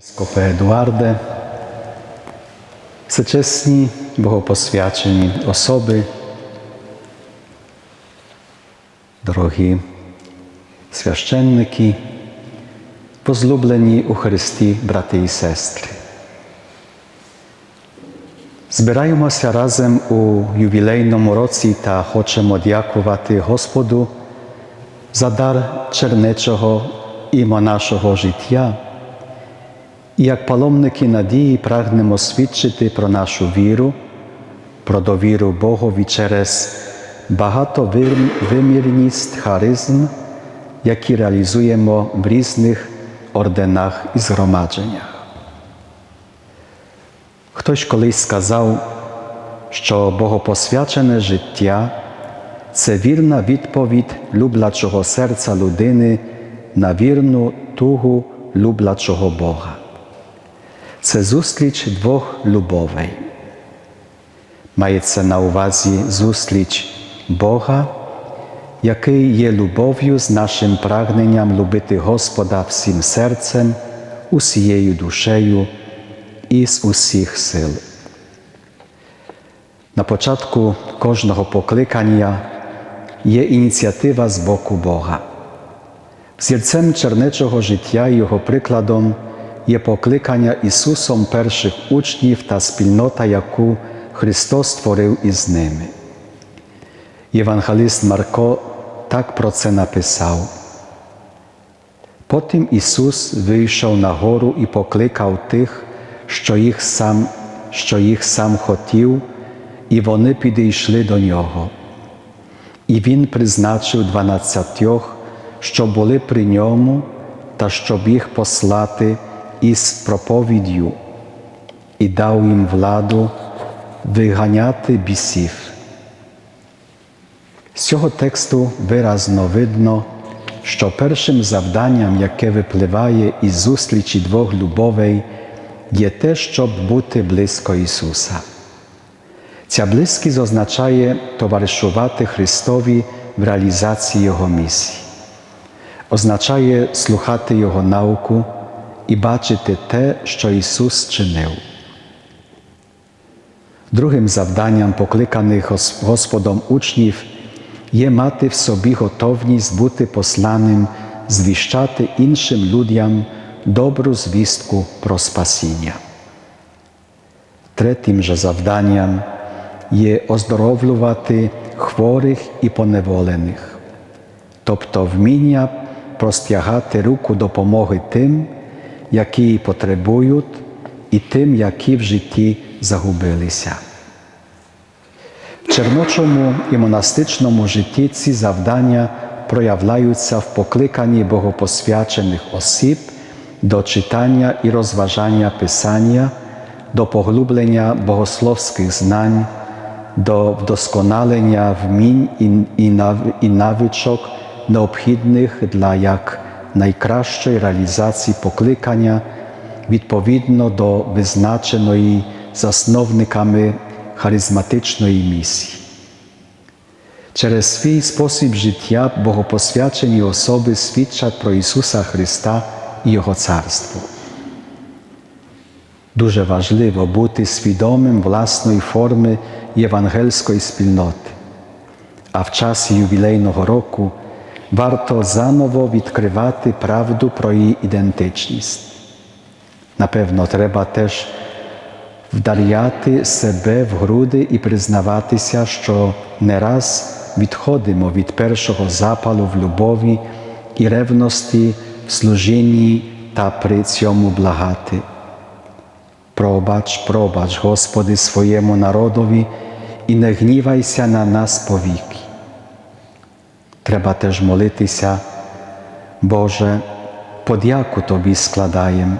Скопе Едуарде, всечесні богопосвячені особи, дорогі священники, возлюблені у Христі брати і сестри. Збираємося разом у ювілейному році та хочемо дякувати Господу за дар чернечого і монашого життя. І як паломники надії прагнемо свідчити про нашу віру, про довіру Богові через багатовимірність харизм, які реалізуємо в різних орденах і згромадженнях. Хтось колись сказав, що богопосвячене життя це вірна відповідь люблячого серця людини на вірну тугу люблячого Бога. Це зустріч двох любовей. Мається на увазі зустріч Бога, який є любов'ю з нашим прагненням любити Господа всім серцем, усією душею і з усіх сил. На початку кожного покликання є ініціатива з боку Бога. Взірцем чернечого життя і його прикладом є покликання Ісусом перших учнів та спільнота, яку Христос створив із ними. Євангеліст Марко так про це написав. Потім Ісус вийшов на гору і покликав тих, що їх сам, що їх сам хотів, і вони підійшли до нього. І Він призначив дванадцятьох, що були при ньому, та щоб їх послати із проповіддю, і дав їм владу виганяти бісів. З цього тексту виразно видно, що першим завданням, яке випливає із зустрічі двох любовей, є те, щоб бути близько Ісуса. Ця близькість означає товаришувати Христові в реалізації Його місії, означає слухати Його науку і бачити те, що Ісус чинив. Другим завданням покликаних Господом учнів є мати в собі готовність бути посланим, звіщати іншим людям добру звістку про спасіння. Третім же завданням є оздоровлювати хворих і поневолених, тобто вміння простягати руку допомоги тим, які потребують, і тим, які в житті загубилися. В черночому і монастичному житті ці завдання проявляються в покликанні богопосвячених осіб до читання і розважання Писання, до поглублення богословських знань, до вдосконалення вмінь і навичок, необхідних для як найкращої реалізації покликання відповідно до визначеної засновниками харизматичної місії. Через свій спосіб життя богопосвячені особи свідчать про Ісуса Христа і Його Царство. Дуже важливо бути свідомим власної форми євангельської спільноти, а в часі ювілейного року варто заново відкривати правду про її ідентичність. Напевно, треба теж вдаряти себе в груди і признаватися, що не раз відходимо від першого запалу в любові і ревності в служінні та при цьому благати. Пробач, пробач, Господи, своєму народові і не гнівайся на нас повіки. Треба теж молитися, Боже, подяку Тобі складаємо,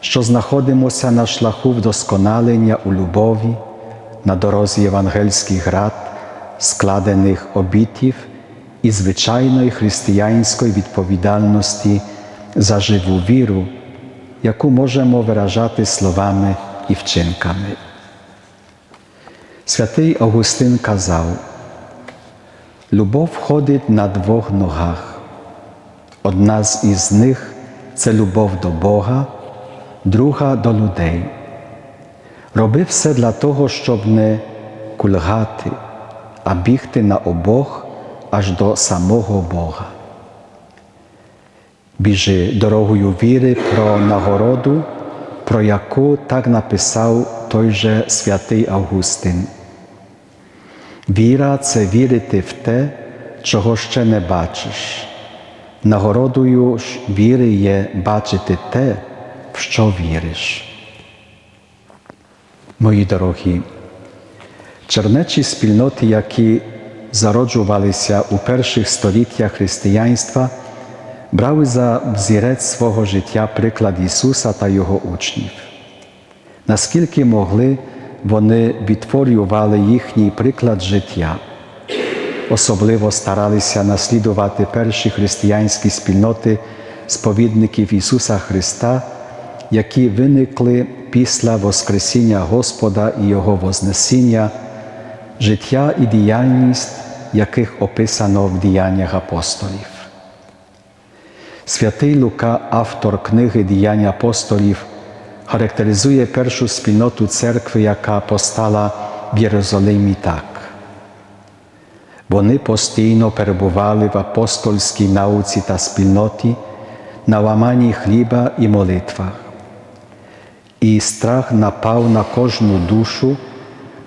що знаходимося на шляху вдосконалення у любові, на дорозі євангельських рад, складених обітів і звичайної християнської відповідальності за живу віру, яку можемо виражати словами і вчинками. Святий Августин казав, любов ходить на двох ногах. Одна з із них це любов до Бога, друга до людей. Роби все для того, щоб не кульгати, а бігти на обох аж до самого Бога. Біжи дорогою віри про нагороду, про яку так написав той же святий Августин. Віра це вірити в те, чого ще не бачиш. Нагородою віри є бачити те, в що віриш. Мої дорогі, чернечі спільноти, які зароджувалися у перших століттях християнства, брали за взірець свого життя приклад Ісуса та Його учнів. Наскільки могли, вони відтворювали їхній приклад життя, особливо старалися наслідувати перші християнські спільноти сповідників Ісуса Христа, які виникли після Воскресіння Господа і Його Вознесіння, життя і діяльність, яких описано в діяннях апостолів. Святий Лука, автор книги Діяння апостолів, характеризує першу спільноту церкви, яка постала в Єрусалимі так. Вони постійно перебували в апостольській науці та спільноті, на ламанні хліба і молитвах. І страх напав на кожну душу,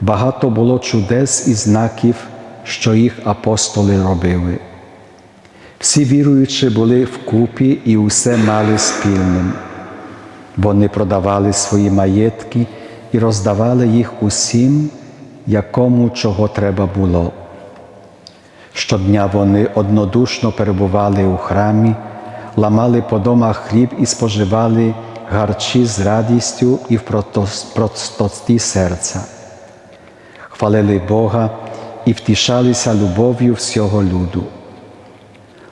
багато було чудес і знаків, що їх апостоли робили. Всі віруючі були вкупі і усе мали спільним. Вони продавали свої маєтки і роздавали їх усім, якому чого треба було. Щодня вони однодушно перебували у храмі, ламали по домах хліб і споживали гарчі з радістю і в простоті серця, хвалили Бога і втішалися любов'ю всього люду.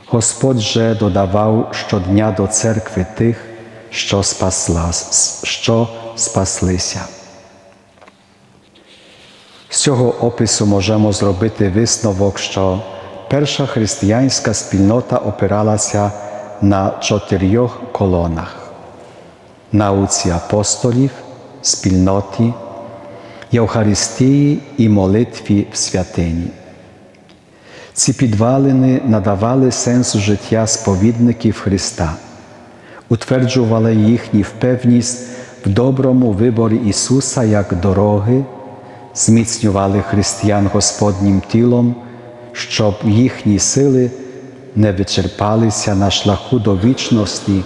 Господь же додавав щодня до церкви тих, що спасла, що спаслися. З цього опису можемо зробити висновок, що перша християнська спільнота опиралася на чотирьох колонах науці апостолів, спільноті, Євхаристії і молитві в святині. Ці підвалини надавали сенсу життя сповідників Христа, утверджували їхню впевність в доброму виборі Ісуса як дороги, зміцнювали християн Господнім тілом, щоб їхні сили не вичерпалися на шляху до вічності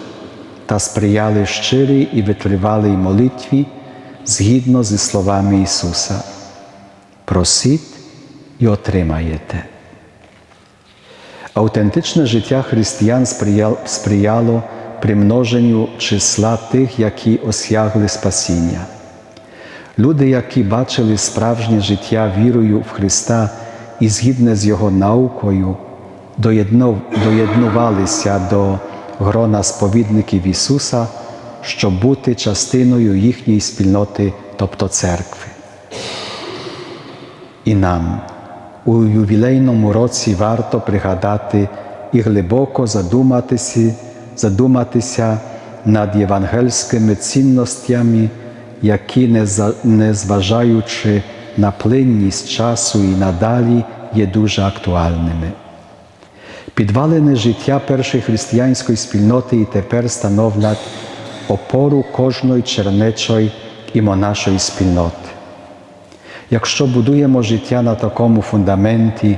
та сприяли щирій і витривалій молитві згідно зі словами Ісуса. Просіть і отримаєте. Аутентичне життя християн сприяло примноженню числа тих, які осягли спасіння. Люди, які бачили справжнє життя вірою в Христа і згідне з Його наукою, доєднувалися до грона сповідників Ісуса, щоб бути частиною їхньої спільноти, тобто церкви. І нам у ювілейному році варто пригадати і глибоко задуматися, задуматися над євангельськими цінностями, які, незважаючи на плинність часу і надалі, є дуже актуальними. Підвалини життя першої християнської спільноти і тепер становлять опору кожної чернечої і монашої спільноти. Якщо будуємо життя на такому фундаменті,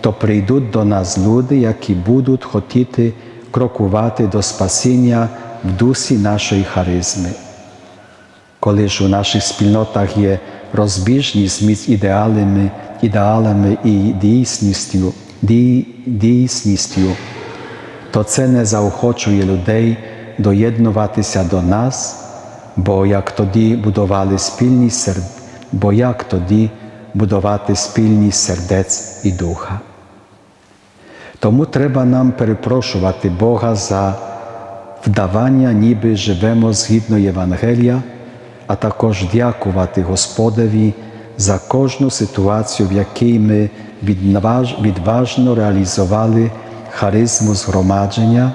то прийдуть до нас люди, які будуть хотіти крокувати до спасіння в дусі нашої харизми. Коли ж у наших спільнотах є розбіжність між ідеалами, ідеалами і дійсністю, дійсністю, то це не заохочує людей доєднуватися до нас, бо як тоді будували спільні серця, бо як тоді будувати спільність сердець і духа. Тому треба нам перепрошувати Бога за вдавання, ніби живемо згідно Євангелія, а також дякувати Господеві за кожну ситуацію, в якій ми відважно реалізували харизму згромадження,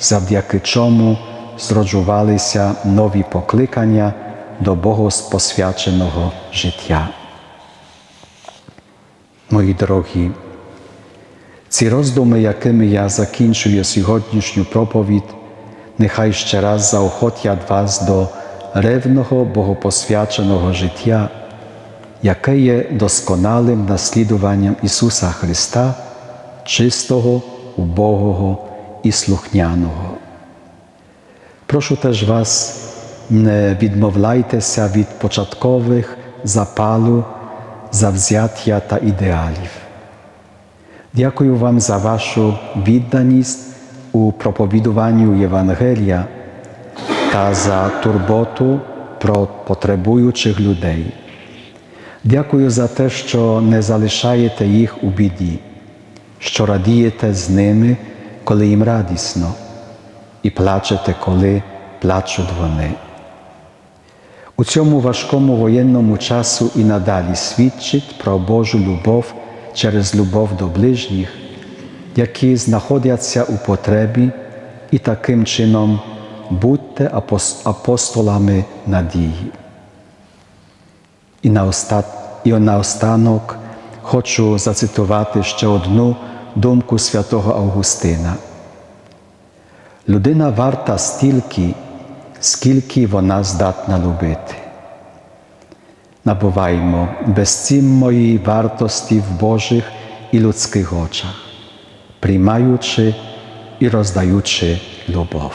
завдяки чому зроджувалися нові покликання до богоспосвяченого життя. Мої дорогі, ці роздуми, якими я закінчую сьогоднішню проповідь, нехай ще раз заохотять вас до ревного богопосвяченого життя, яке є досконалим наслідуванням Ісуса Христа, чистого, убогого і слухняного. Прошу теж вас, не відмовляйтеся від початкових запалу, завзяття та ідеалів. Дякую вам за вашу відданість у проповідуванню Євангелія та за турботу про потребуючих людей. Дякую за те, що не залишаєте їх у біді, що радієте з ними, коли їм радісно, і плачете, коли плачуть вони. У цьому важкому воєнному часу і надалі свідчить про Божу любов через любов до ближніх, які знаходяться у потребі, і таким чином будьте апостолами надії. І наостанок хочу зацитувати ще одну думку святого Августина. Людина варта стільки, скільки вона здатна любити. Набуваймо безцінної вартості в Божих і людських очах, приймаючи і роздаючи любов.